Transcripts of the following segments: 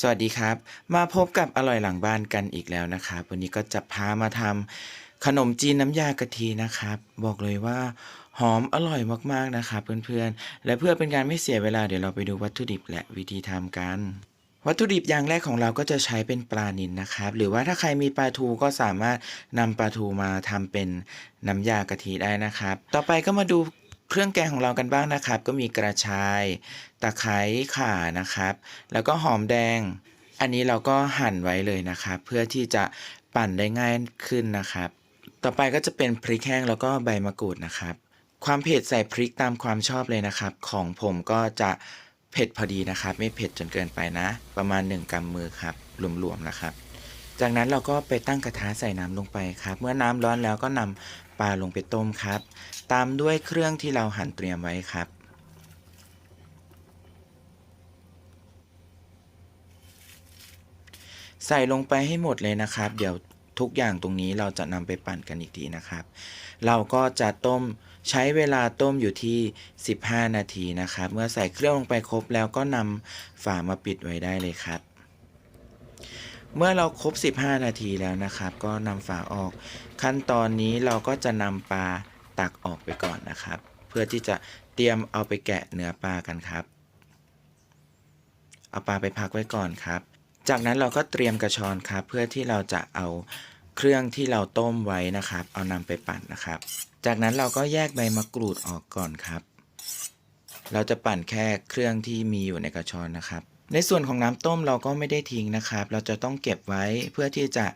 สวัสดีครับ มาพบกับอร่อยหลังบ้านกันอีกแล้วนะครับ วันนี้ก็จะพามาทำขนมจีนน้ำยากะทินะครับ บอกเลยว่าหอมอร่อยมากๆนะครับเพื่อนๆ และเพื่อเป็นการไม่เสียเวลาเดี๋ยวเราไปดูวัตถุดิบและวิธีทำกัน วัตถุดิบอย่างแรกของเราก็จะใช้เป็นปลานิลนะครับ หรือว่าถ้าใครมีปลาทูก็สามารถนำปลาทูมาทำเป็นน้ำยากะทิได้นะครับ ต่อไปก็มาดู เครื่องแกงของเรากันบ้างนะครับ ก็มีกระชาย ตะไคร้ข่านะครับ แล้วก็หอมแดง อันนี้เราก็หั่นไว้เลยนะครับ เพื่อที่จะปั่นได้ง่ายขึ้นนะครับ ต่อไปก็จะเป็นพริกแห้งแล้วก็ใบมะกรูดนะครับ ความเผ็ดใส่พริกตามความชอบเลยนะครับ ของผมก็จะเผ็ดพอดีนะครับ ไม่เผ็ดจนเกินไปนะ ประมาณ 1กำมือครับรวมๆนะครับ จากนั้นเราก็ไปตั้งกระทะใส่น้ำลงไปครับ เมื่อน้ำร้อนแล้วก็นำปลาลงไปต้มครับ ตามด้วยเครื่องที่เราหั่นเตรียมไว้ครับ ใส่ลงไปให้หมดเลยนะครับ เดี๋ยวทุกอย่างตรงนี้เราจะนำไปปั่นกันอีกทีนะครับ เราก็จะต้มใช้เวลาต้มอยู่ที่ 15 นาทีนะครับ เมื่อใส่เครื่องลงไปครบแล้วก็นำฝามาปิดไว้ได้เลยครับ เมื่อเราครบ 15 นาทีแล้วนะครับ ก็นำฝาออก ขั้นตอนนี้เราก็จะนำปลาตักออกไปก่อนนะครับ เพื่อที่จะเตรียมเอาไปแกะเนื้อปลากันครับ เอาปลาไปพักไว้ก่อนครับ จากนั้นเราก็เตรียมกระชอนครับ เพื่อที่เราจะเอาเครื่องที่เราต้มไว้นะครับ เอานำไปปั่นนะครับ จากนั้นเราก็แยกใบมะกรูดออกก่อนครับ เราจะปั่นแค่เครื่องที่มีอยู่ในกระชอนนะครับ ในส่วนของน้ำต้มเราก็ไม่ได้ทิ้งนะครับ เราจะต้องเก็บไว้เพื่อที่จะ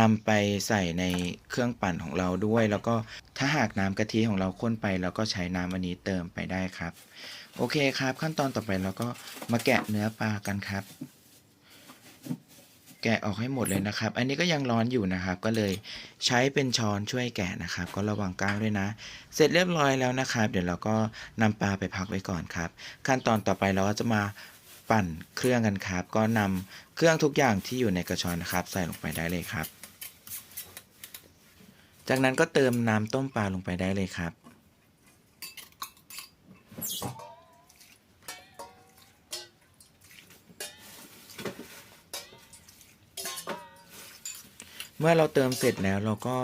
นำไปใส่ในเครื่องปั่นของเราด้วย แล้วก็ถ้าหากน้ำกะทิของเราข้นไปเราก็ใช้น้ำอันนี้เติมไปได้ครับ โอเคครับ ขั้นตอนต่อไปเราก็มาแกะเนื้อปลากันครับ แกะออกให้หมดเลยนะครับ อันนี้ก็ยังร้อนอยู่นะครับ ก็เลยใช้เป็นช้อนช่วยแกะนะครับ ก็ระวังก้างด้วยนะ เสร็จเรียบร้อยแล้วนะครับ เดี๋ยวเราก็นำปลาไปพักไว้ก่อนครับ ขั้นตอนต่อไปเราก็จะมา ปั่นเครื่องกันครับ ก็นำเครื่องทุกอย่างที่อยู่ในกระชอนนะครับ ใส่ลงไปได้เลยครับ จากนั้นก็เติมน้ำต้มปลาลงไปได้เลยครับ เมื่อเราเติมเสร็จแล้วเราก็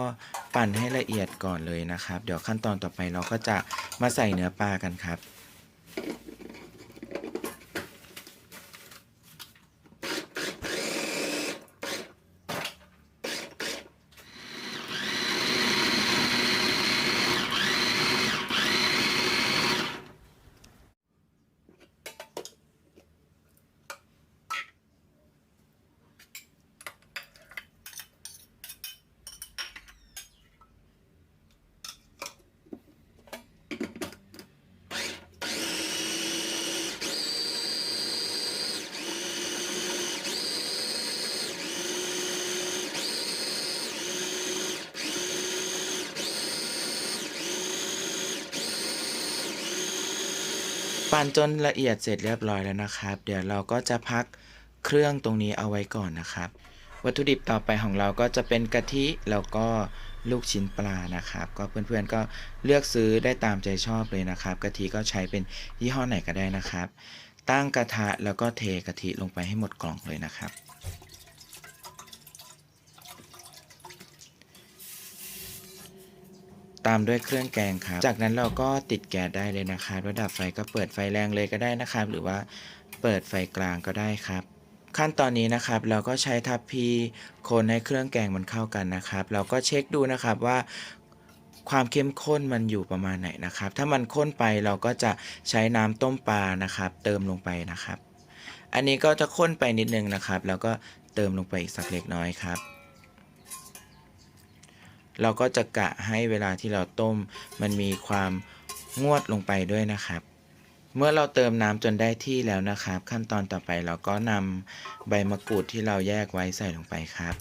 ปั่นให้ละเอียดก่อนเลยนะครับ เดี๋ยวขั้นตอนต่อไปเราก็จะมาใส่เนื้อปลากันครับ ปั่นจนละเอียดเสร็จเรียบร้อยแล้วนะครับ เดี๋ยวเราก็จะพักเครื่องตรงนี้เอาไว้ก่อนนะครับ วัตถุดิบต่อไปของเราก็จะเป็นกะทิแล้วก็ลูกชิ้นปลานะครับ ก็เพื่อนๆก็เลือกซื้อได้ตามใจชอบเลยนะครับกะทิก็ใช้เป็นยี่ห้อไหนก็ได้นะครับ ตั้งกระทะแล้วก็เทกะทิลงไปให้หมดกล่องเลยนะครับ ตามด้วยเครื่องแกงครับ จากนั้นเราก็ติดแก๊สได้เลยนะครับระดับไฟก็เปิดไฟแรงเลยก็ได้นะครับ หรือว่าเปิดไฟกลางก็ได้ครับ ขั้นตอนนี้นะครับเราก็ใช้ทัพพีคนให้เครื่องแกงมันเข้ากันนะครับ เราก็เช็คดูนะครับว่าความเข้มข้นมันอยู่ประมาณไหนนะครับ ถ้ามันข้นไปเราก็จะใช้น้ำต้มปลานะครับ เติมลงไปนะครับ อันนี้ก็จะข้นไปนิดนึงนะครับ แล้วก็เติมลงไปอีกสักเล็กน้อยครับ เราก็จะกะให้เวลาที่เราต้ม มันมีความงวดลงไปด้วยนะครับ เมื่อเราเติมน้ำจนได้ที่แล้วนะครับ ขั้นตอนต่อไปเราก็นำใบมะกรูดที่เราแยกไว้ใส่ลงไปครับ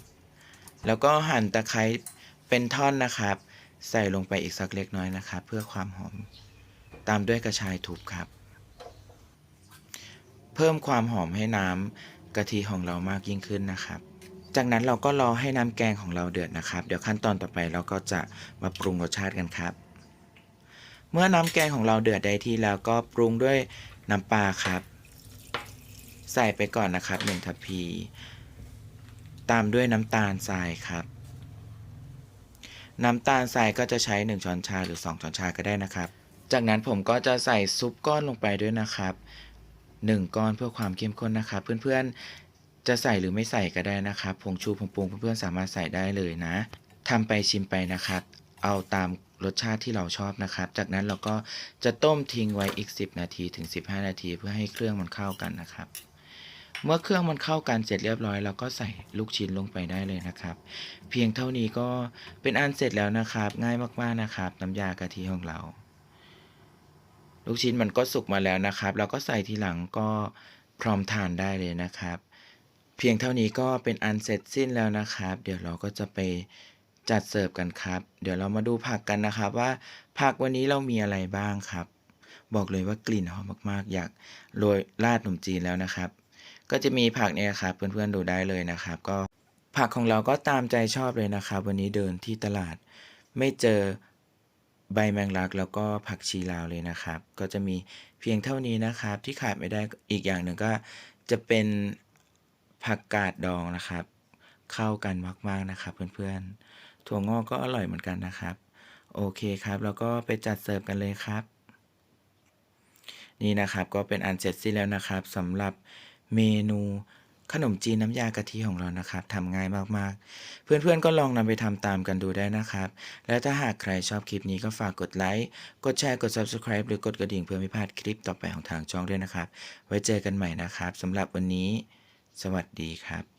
แล้วก็หั่นตะไคร้เป็นท่อนนะครับ ใส่ลงไปอีกสักเล็กน้อยนะครับ เพื่อความหอม ตามด้วยกระชายทุบครับ เพิ่มความหอมให้น้ำกะทิของเรามากยิ่งขึ้นนะครับ จากนั้นเราก็รอให้น้ำแกงของเราเดือดนะครับ เดี๋ยวขั้นตอนต่อไปเราก็จะมาปรุงรสชาติกันครับ เมื่อน้ำแกงของเราเดือดได้ที่แล้วก็ปรุงด้วยน้ำปลาครับ ใส่ไปก่อนนะครับ1ทัพพี ตามด้วยน้ำตาลทรายครับ น้ำตาลทรายก็จะใช้ 1 ช้อนชาหรือ 2 ช้อนชาก็ได้นะครับ จากนั้นผมก็จะใส่ซุปก้อนลงไปด้วยนะครับ 1 ก้อนเพื่อความเข้มข้นนะครับ เพื่อนๆ จะใส่หรือไม่ใส่ก็ได้นะครับผงชูผงปรุงเพื่อนๆสามารถใส่ได้เลยนะทำไปชิมไปนะครับ เอาตามรสชาติที่เราชอบนะครับ จากนั้นเราก็จะต้มทิ้งไว้อีก 10 นาทีถึง 15 นาที เพื่อให้เครื่องมันเข้ากันนะครับ เมื่อเครื่องมันเข้ากันเสร็จเรียบร้อยเราก็ใส่ลูกชิ้นลงไปได้เลยนะครับ เพียงเท่านี้ก็เป็นอันเสร็จแล้วนะครับ ง่ายมากๆนะครับ น้ำยากะทิของเรา ลูกชิ้นมันก็สุกมาแล้วนะครับ เราก็ใส่ทีหลังก็พร้อมทานได้เลยนะครับ เพียงเท่านี้ก็เป็นอันเสร็จสิ้นแล้วนะครับ เดี๋ยวเราก็จะไปจัดเสิร์ฟกันครับ เดี๋ยวเรามาดูผักกันนะครับว่าผักวันนี้เรามีอะไรบ้างครับ บอกเลยว่ากลิ่นหอมมากๆ อยากโรยราดขนมจีนแล้วนะครับ ก็จะมีผักเนี่ยครับเพื่อนๆดูได้เลยนะครับ ก็ผักของเราก็ตามใจชอบเลยนะครับ วันนี้เดินที่ตลาดไม่เจอใบแมงลักแล้วก็ผักชีลาวเลยนะครับ ก็จะมีเพียงเท่านี้นะครับ ที่ขาดไม่ได้อีกอย่างหนึ่งก็จะเป็น ผักกาดดองนะครับ เข้ากันมากๆนะครับเพื่อนๆ ถั่วงอกก็อร่อยเหมือนกันนะครับ โอเคครับแล้วก็ไปจัดเสิร์ฟกันเลยครับ นี่นะครับก็เป็นอันเสร็จสิ้นแล้วนะครับสำหรับเมนูขนมจีนน้ำยากะทิของเรานะครับทำง่ายมากๆ เพื่อนๆก็ลองนำไปทำตามกันดูได้นะครับ และถ้าหากใครชอบคลิปนี้ก็ฝากกดไลค์ กดแชร์ กด Subscribe หรือกดกระดิ่งเพื่อไม่พลาดคลิปต่อไปของทางช่องด้วยนะครับ ไว้เจอกันใหม่นะครับสำหรับวันนี้ สวัสดีครับ